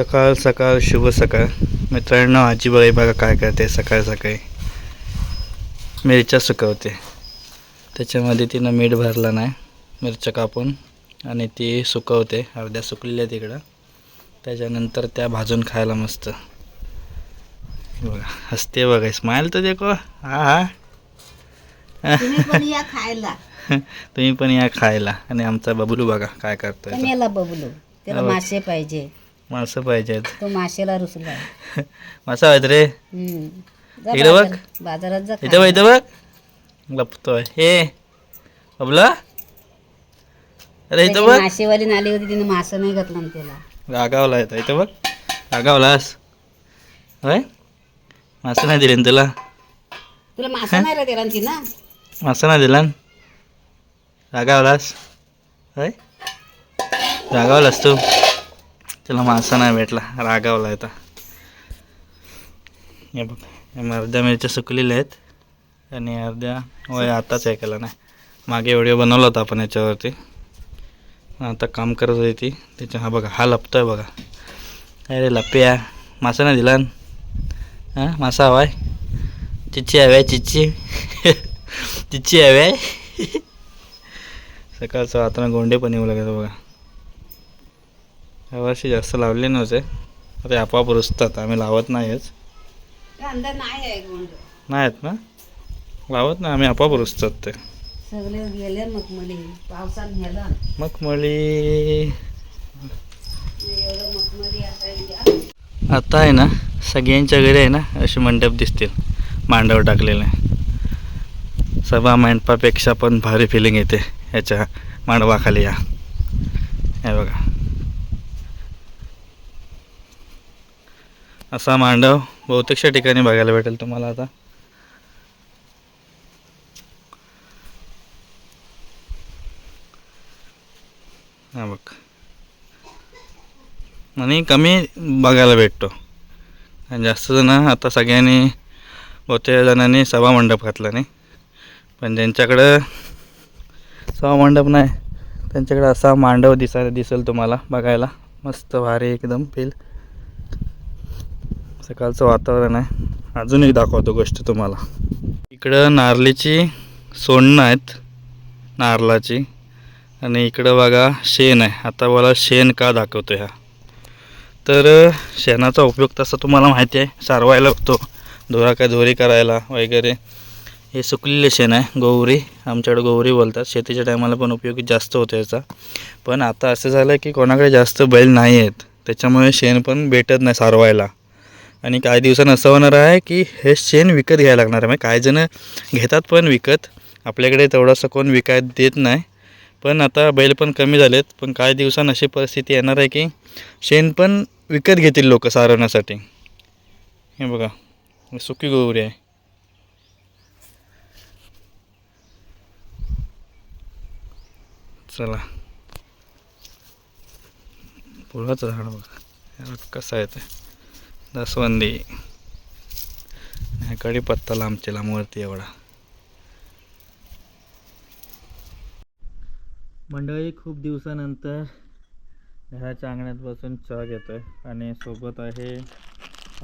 सकाळ सकाळ शुभ सकाळ. मित्रांनो आजी बघा बघा काय करते सकाळ सकाळी. मिरच्या सुकवते. त्याच्यामध्ये तिनं मीठ भरलं नाही मिरच्या कापून आणि ती सुकवते. अर्ध्या सुकलेल्या तिकडं. त्याच्यानंतर त्या भाजून खायला मस्त. बघा हसते बघा. स्माईल तर देखो. हा हा. तुम्ही पण या खायला. तुम्ही पण या खायला. आणि आमचा बबलू बघा काय करतोय. बबलू. त्याला हो. मासे पाहिजे. मासं पाहिजेत. तो मासेला रुसला मासा आहेत रे. हम्म. जा इकडे बघ. बाजार- बाजारात जा इथं बघ. इथं बघ. लपतोय. हे. बबला. अरे इथं बघ. मासेवाली नाली होती तिने मासं नाही घातलं ना त्याला. रागावला येतं इथं बघ. रागावलास होय? मासं नाही दिले ना तुला. तुला मासा नाही रे त्याला ना मासं नाही दिला न? रागावलास होय? रागावलास तू. त्याला मासा नाही भेटला रागावला येतं हे बघ अर्ध्या मिरच्या सुकलेल्या आहेत आणि अर्ध्या होय आताच ऐकायला नाही. मागे व्हिडिओ बनवला होता आपण याच्यावरती. आता काम करत होती ती. त्याच्या हा बघा हा लपतो आहे बघा. अरे लपया मासा नाही दिला हां मासा हवाय. चिच्ची हवाय चिच्ची. चिच्ची आहे. सकाळचं आता गोंडे पण येऊ लागेल बघा. यावर्षी जास्त लावले नव्हते. आता आपोआप रुजतात. आम्ही लावत नाहीच ते अंदर नाही आहे गोंड नाही आहेत ना? लावत नाही. आम्ही आपोआप रुजतात ते. सगळे गेले मग मली पावसात मखमली. मखमली आता आहे ना सगळ्यांच्या घरी आहे ना असे मंडप दिसतील. मांडव टाकलेले. सभा मंडपापेक्षा पण भारी फिलिंग येते. ह्याच्या मांडवाखाली या. हे बघा. असा मांडव बहुतेकशा ठिकाणी बघायला भेटेल तुम्हाला आता. हा बघ. आणि कमी बघायला भेटतो. आणि जास्त जण आता सगळ्यांनी बहुतेक जणांनी सभा मंडप घातला नाही. पण ज्यांच्याकडं सभा मंडप नाही त्यांच्याकडे असा मांडव दिसायला दिसेल तुम्हाला बघायला. मस्त भारी एकदम फील सकाळचं वातावरण आहे. अजून एक दाखवतो गोष्ट तुम्हाला. इकडं नारळीची सोडणं आहेत नारळाची आणि इकडं बघा शेण आहे. आता मला शेण का दाखवतो ह्या तर शेणाचा उपयोग तसा तुम्हाला माहिती आहे. सारवायला होतो. धुरा काय धोरी करायला वगैरे. हे सुकलेले शेण आहे गौरी आमच्याकडे गौरी बोलतात. शेतीच्या टायमाला पण उपयोगी जास्त होतो याचा. पण आता असं झालं की कोणाकडे जास्त बैल नाही आहेत. त्याच्यामुळे शेण पण भेटत नाही सारवायला. आणि काही दिवसानं असं होणार आहे की हे शेण विकत घ्यायला लागणार आहे. म्हणजे काही जणं घेतात पण विकत. आपल्याकडे तेवढासा कोण विकायत देत नाही. पण आता बैल पण कमी झालेत. पण काही दिवसांनी अशी परिस्थिती येणार आहे की शेण पण विकत घेतील लोक सारवण्यासाठी. हे बघा. सुकी गोवरी आहे. चला. फुलाचं झाड बघा. कसं आहे ते दसवंदी. कडीपत्ता लांबचे लांबवरती एवढा. मंडळी खूप दिवसानंतर घराच्या अंगणात बसून चहा घेतोय आणि सोबत आहे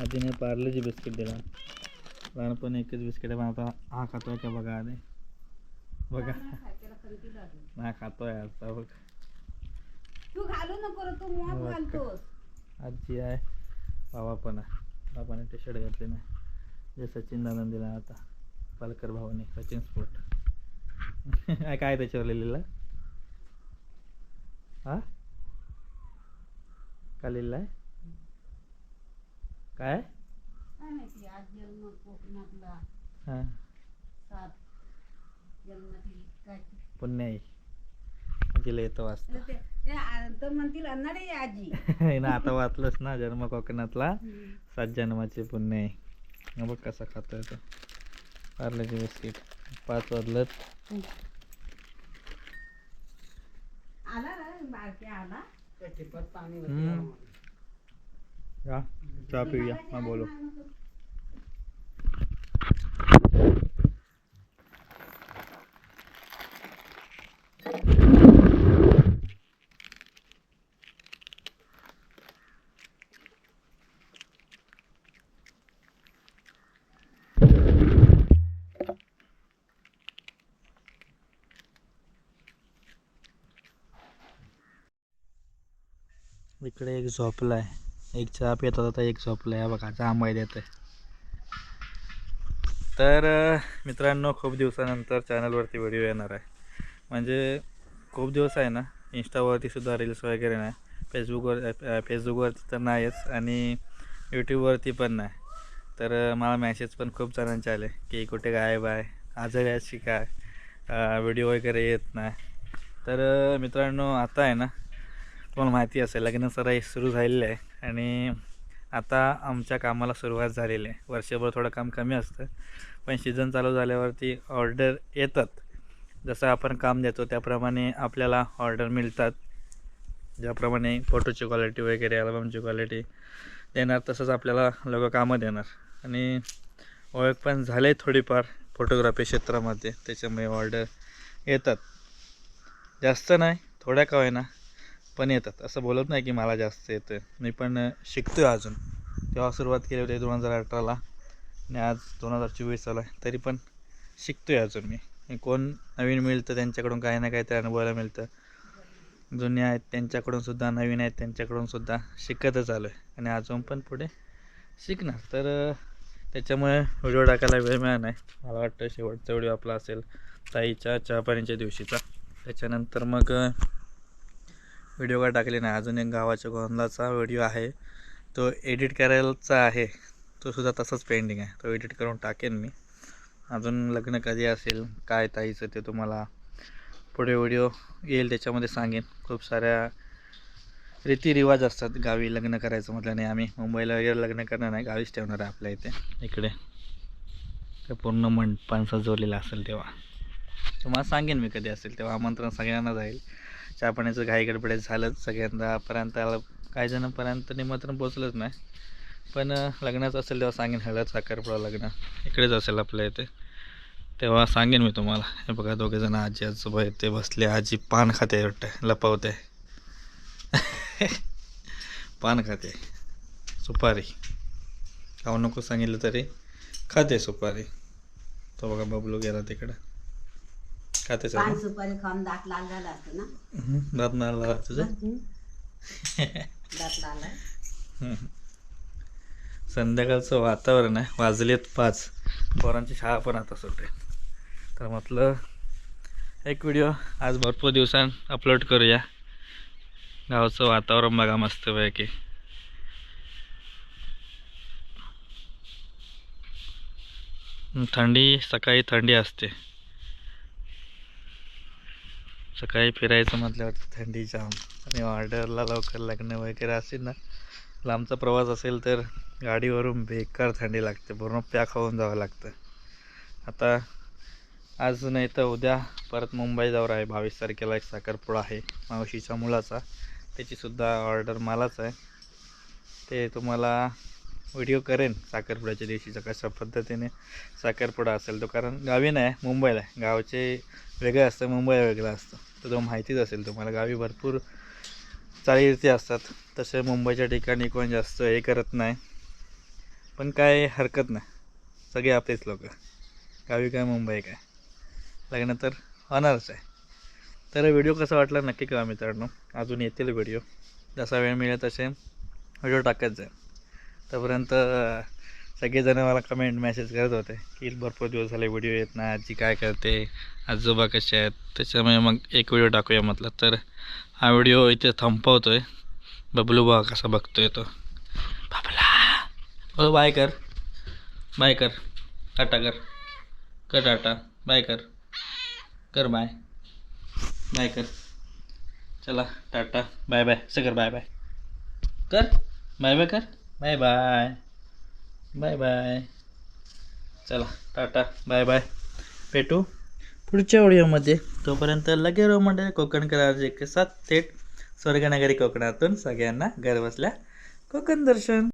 आधीने पार्लेजी बिस्किट दिला. लहानपणी एकच बिस्किट आहे पण आता हा खातोय का बघा आधी. बघा. नाही खातोय आता बघ. तू घालू नको रे, तू मॉप घालतोस. आजी आहे. बाबा पण आहे. बाबाने टी शर्ट घातले नाही. जे सचिन दादा दिला आता. पालकर भावाने सचिन स्पोर्ट काय त्याच्यावर लिहिलेलं? हा? काय लिहिलं आहे? काय? हां. पुण्याई आजीला येतं वाचता. ते- म्हणतील अन्नाडे आजी. ना आता वाचलंच ना जन्म कोकणातला. सात जन्माचे पुण्य आहे. हा बघ कसा खातोय तो. पार्लेचे बिस्किट. पाच वाजलत. आला रे बारक्या आला. हम्म. या चहा पिऊया. हा बोलो. इकडे एक झोपला आहे एक चहा पित होता एक झोपला आहे बघा जांभळी देत आहे. तर मित्रांनो खूप दिवसानंतर चॅनलवरती व्हिडिओ येणार आहे. म्हणजे खूप दिवस आहे ना इंस्टावरती सुद्धा रील्स वगैरे नाही. फेसबुकवर फेसबुकवरती तर नाहीच आणि यूट्यूबवरती पण नाही. तर मला मॅसेज पण खूप जणांचे आले की कुठे गायब आहे आजारी अशी काय व्हिडिओ वगैरे येत नाही. तर मित्रांनो आता आहे ना तुम्हाला माहिती असेल लग्न सराई सुरू झालेली आहे आणि आता आमच्या कामाला सुरुवात झालेली आहे. वर्षभर थोडं काम कमी असतं पण सीझन चालू झाल्यावरती ऑर्डर येतात. जसं आपण काम देतो त्याप्रमाणे आपल्याला ऑर्डर मिळतात. ज्याप्रमाणे फोटोची क्वालिटी वगैरे अल्बमची क्वालिटी देणार तसंच आपल्याला लोक कामं देणार. आणि ओळख पण झाले थोडीफार फोटोग्राफी क्षेत्रामध्ये त्याच्यामुळे ऑर्डर येतात. जास्त नाही थोड्या का होईना. पण येतात. असं बोलत नाही की मला जास्त येतं मी पण शिकतो आहे अजून. तेव्हा सुरुवात केली होती दोन हजार अठराला. आणि आज दोन हजार चोवीस चालू आहे. तरी पण शिकतो आहे अजून मी. कोण नवीन मिळतं त्यांच्याकडून काही ना काहीतरी अनुभवायला मिळतं. जुने आहेत त्यांच्याकडून सुद्धा नवीन आहेत त्यांच्याकडून सुद्धा शिकतच आलो आहे आणि अजून पण पुढे शिकणार. तर त्याच्यामुळे व्हिडिओ टाकायला वेळ मिळाला नाही. मला वाटतं शेवटचा व्हिडिओ आपला असेल ताईच्या चहापाण्याच्या दिवशीचा. त्याच्यानंतर मग व्हिडिओ काय टाकले नाही. अजून एक गावाच्या गोंधळाचा व्हिडिओ आहे. तो एडिट करायचा आहे. तो सुद्धा तसाच पेंडिंग आहे. तो एडिट करून टाकेन मी. अजून लग्न कधी असेल काय ताईचं ते तुम्हाला पुढे व्हिडिओ येईल त्याच्यामध्ये सांगेन. खूप साऱ्या रीतिरिवाज असतात गावी लग्न करायचं म्हटलं नाही आम्ही. मुंबईला वगैरे लग्न करणार नाही. गावीच ठेवणार आहे आपल्या इथे. इकडे. ते पूर्ण मंडपांचा जोडलेला असेल तेव्हा. तुम्हाला सांगेन मी कधी असेल तेव्हा. आमंत्रण सगळ्यांना जाईल. चहा पाण्याचं घाई गडबडे झालंच सगळ्यांनापर्यंत आलं काही जणांपर्यंत निमंत्रण पोचलंच नाही. पण लग्नाचं असेल तेव्हा सांगेन हळद साखरपुडा लग्न. इकडेच असेल आपल्या इथे. तेव्हा सांगेन मी तुम्हाला. हे बघा दोघे जण आजी आजोबा येते बसले. आजी पान खाते वाटतं लपवते. पान खाते. सुपारी. खाऊ नको सांगितलं तरी? खाते सुपारी. तो बघा बबलू गेला तिकडं. पान चालू सुपारी खाऊन दात लाल झाला असतो ना? दात नाही लावा तुझं दात लाल आहे. संध्याकाळचं वातावरण आहे. वाजलेत पाच. पोरांची शाळा पण आता सुटेल तर म्हटलं एक व्हिडिओ आज भरपूर दिवसां अपलोड करूया. गावचं वातावरण बघा मस्तपैकी. थंडी सकाळी थंडी असते. सकाळी फिरायचं म्हटल्यावर थंडी जाम. आणि ऑर्डरला लवकर लग्न वगैरे असेल ना लांबचा प्रवास असेल तर गाडीवरून बेकार थंडी लागते. पूर्ण पॅक होऊन जावं लागतं. आता आज नाही तर उद्या परत मुंबई जावर आहे. बावीस तारखेला एक साखरपुडा आहे मावशीच्या मुलाचा. त्याचीसुद्धा ऑर्डर मलाच आहे. ते तुम्हाला व्हिडिओ करेन. साखरपुड्याच्या दिवशीचा कशा पद्धतीने साखरपुडा असेल तो. कारण गावी नाही मुंबईला आहे. गावचे वेगळं असतं मुंबई वेगळं असतं. तर तो माहितीच असेल तुम्हाला. गावी भरपूर चालीरीती असतात. तसे मुंबईच्या ठिकाणी कोण जास्त हे करत नाही. पण काय हरकत नाही. सगळे आपलेच लोक. गावी काय मुंबई काय. लग्न तर होणारच आहे. तर व्हिडिओ कसा वाटला नक्की कळा मित्रांनो. अजून येतील व्हिडिओ जसा वेळ मिळेल तसे व्हिडिओ टाकत जाईल तोपर्यंत सगळेजण मला कमेंट मेसेज करत होते की भरपूर दिवस झाले व्हिडिओ येत नाही आजी काय करते आजोबा कसे आहेत? त्याच्यामुळे मग एक व्हिडिओ टाकूया म्हटलं. तर हा व्हिडिओ इथे थांबवतोय. बबलू बा कसा बघतोय तो. बाबला! हो बाय कर. बाय कर. टाटा कर. कर टाटा. बाय कर. कर बाय बाय कर. चला tata. Bye bye Sagar bye bye कर. बाय बाय कर. बाय बाय बाय बाय चला टाटा. बाय बाय भेटू पुढच्या व्हिडिओमध्ये. तोपर्यंत लगे रो मंडळ कोकण करार के साथ थेट स्वर्गनगरी कोकणातून सगळ्यांना घरबसल्या कोकण दर्शन.